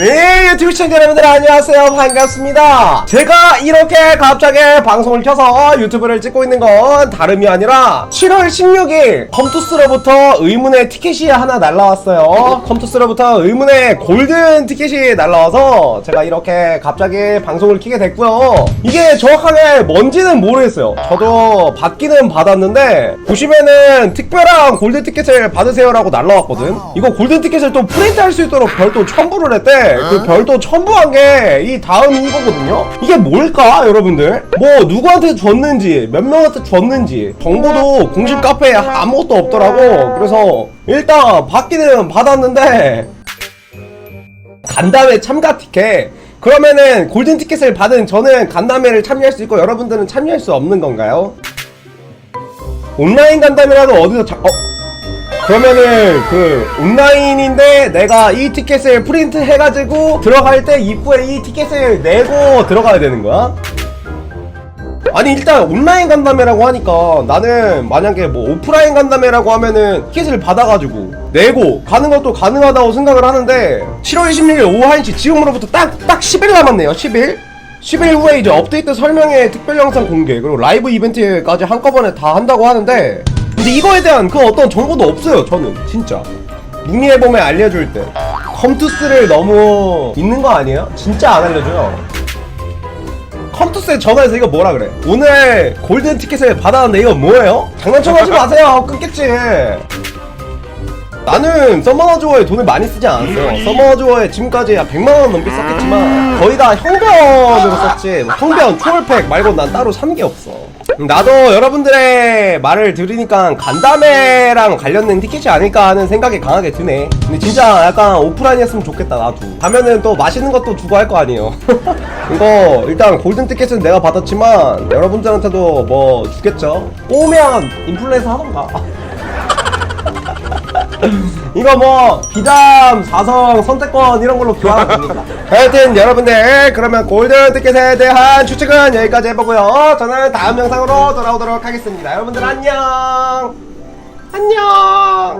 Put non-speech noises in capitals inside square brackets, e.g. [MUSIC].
me? 네 유튜브 시청자 여러분들 안녕하세요. 반갑습니다. 제가 이렇게 갑자기 방송을 켜서 유튜브를 찍고 있는 건 다름이 아니라 7월 16일 컴투스로부터 의문의 티켓이 하나 날라왔어요. 컴투스로부터 의문의 골든 티켓이 날라와서 제가 이렇게 갑자기 방송을 키게 됐고요. 이게 정확하게 뭔지는 모르겠어요. 저도 받기는 받았는데 보시면은 특별한 골든 티켓을 받으세요 라고 날라왔거든. 이거 골든 티켓을 또 프린트할 수 있도록 별도 첨부를 했대. 그 별도 첨부한 게 이 다음 이거거든요. 이게 뭘까 여러분들? 뭐 누구한테 줬는지 몇 명한테 줬는지. 정보도 공식 카페에 아무것도 없더라고. 그래서 일단 받기는 받았는데 간담회 참가 티켓. 그러면은 골든 티켓을 받은 저는 간담회를 참여할 수 있고 여러분들은 참여할 수 없는 건가요? 온라인 간담회라도 어디서 자, 어? 그러면은 그 온라인인데 내가 이 티켓을 프린트 해가지고 들어갈 때 입구에 이 티켓을 내고 들어가야 되는 거야? 아니 일단 온라인 간담회라고 하니까 나는 만약에 뭐 오프라인 간담회라고 하면은 티켓을 받아가지고 내고 가는 것도 가능하다고 생각을 하는데 7월 26일 오후 1시 지금으로부터 딱 딱 10일 남았네요 10일 10일 후에 이제 업데이트 설명회 특별 영상 공개 그리고 라이브 이벤트까지 한꺼번에 다 한다고 하는데 근데 이거에 대한 그 어떤 정보도 없어요 저는 진짜. 문의해보면 알려줄 때. 컴투스를 너무 있는 거 아니에요? 진짜 안 알려줘요. 컴투스에 전화해서 이거 뭐라 그래? 오늘 골든 티켓을 받았는데 이거 뭐예요? 장난쳐 하지 마세요. [LAUGHS] 끊겠지. 나는 서머너즈워에 돈을 많이 쓰지 않았어요. 서머너즈워에 지금까지 한 100만원 넘게 썼겠지만 거의 다 형변으로 썼지. 뭐 형변 초월팩 말고 난 따로 산 게 없어 나도 여러분들의 말을 들으니까 간담회랑 관련된 티켓이 아닐까 하는 생각이 강하게 드네. 근데 진짜 약간 오프라인이었으면 좋겠다 나도. 가면은 또 맛있는 것도 주고 할 거 아니에요. [LAUGHS] 이거 일단 골든 티켓은 내가 받았지만 여러분들한테도 뭐 주겠죠? 오면 인플루엔서 하던가 [LAUGHS] 이거 뭐 비담, 사성, 선택권 이런 걸로 교환하면 됩니다. 하여튼 여러분들 그러면 골든 티켓에 대한 추측은 여기까지 해보고요. 저는 다음 영상으로 돌아오도록 하겠습니다. 여러분들 안녕. 안녕.